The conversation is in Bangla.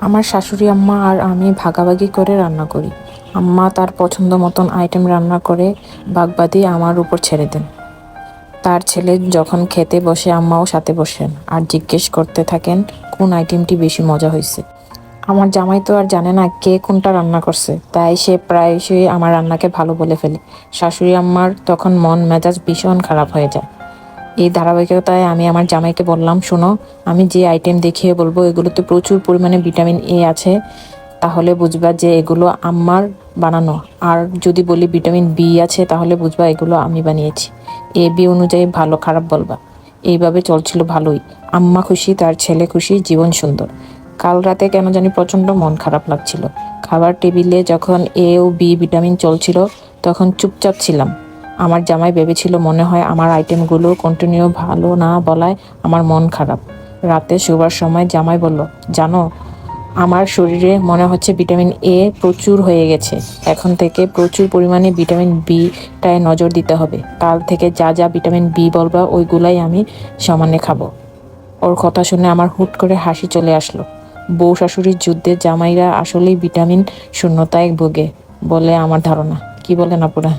আমার শাশুড়ি, আম্মা আর আমি ভাগাভাগি করে রান্না করি। আম্মা তার পছন্দ মতন আইটেম রান্না করে বাগবাদি আমার উপর ছেড়ে দেন। তার ছেলে যখন খেতে বসে, আম্মাও সাথে বসেন আর জিজ্ঞেস করতে থাকেন, কোন আইটেমটি বেশি মজা হয়েছে আমার জামাই তো আর জানে না কে কোনটা রান্না করছে, তাই সে প্রায়শই আমার রান্নাকে ভালো বলে ফেলে। শাশুড়ি, আম্মার তখন মন মেজাজ ভীষণ খারাপ হয়ে যায়। এই ধারাবাহিকতায় আমি আমার জামাইকে বললাম, শোনো, আমি যে আইটেম দেখিয়ে বলব, এগুলোতে প্রচুর পরিমাণে ভিটামিন এ আছে। তাহলে বুঝবা যে এগুলো আমার বানানো। আর যদি বলি ভিটামিন বি আছে, তাহলে বুঝবা এগুলো আমি বানিয়েছি। এ বি অনুযায়ী ভালো, খারাপ বলবা। এইভাবে চলছিল ভালোই। আম্মা খুশি, তার ছেলে খুশি, জীবন সুন্দর। কাল রাতে কেন জানি প্রচণ্ড মন খারাপ লাগছিল। খাবার টেবিলে যখন এ ও বি ভিটামিন চলছিল, তখন চুপচাপ ছিলাম। আমার জামাই ভেবেছিল মনে হয় আমার আইটেমগুলো কন্টিনিউ ভালো না বলায় আমার মন খারাপ। রাতে শোবার সময় জামাই বলল, জানো, আমার শরীরে মনে হচ্ছে ভিটামিন এ প্রচুর হয়ে গেছে। এখন থেকে প্রচুর পরিমাণে ভিটামিন বিটায় নজর দিতে হবে। কাল থেকে যা যা ভিটামিন বি বলবা, ওইগুলাই আমি সমানে খাব। ওর কথা শুনে আমার হুট করে হাসি চলে আসলো। বউ শাশুড়ির যুদ্ধে জামাইরা আসলেই ভিটামিন শূন্যতায় ভোগে বলে আমার ধারণা। কি বলেন আপুরা?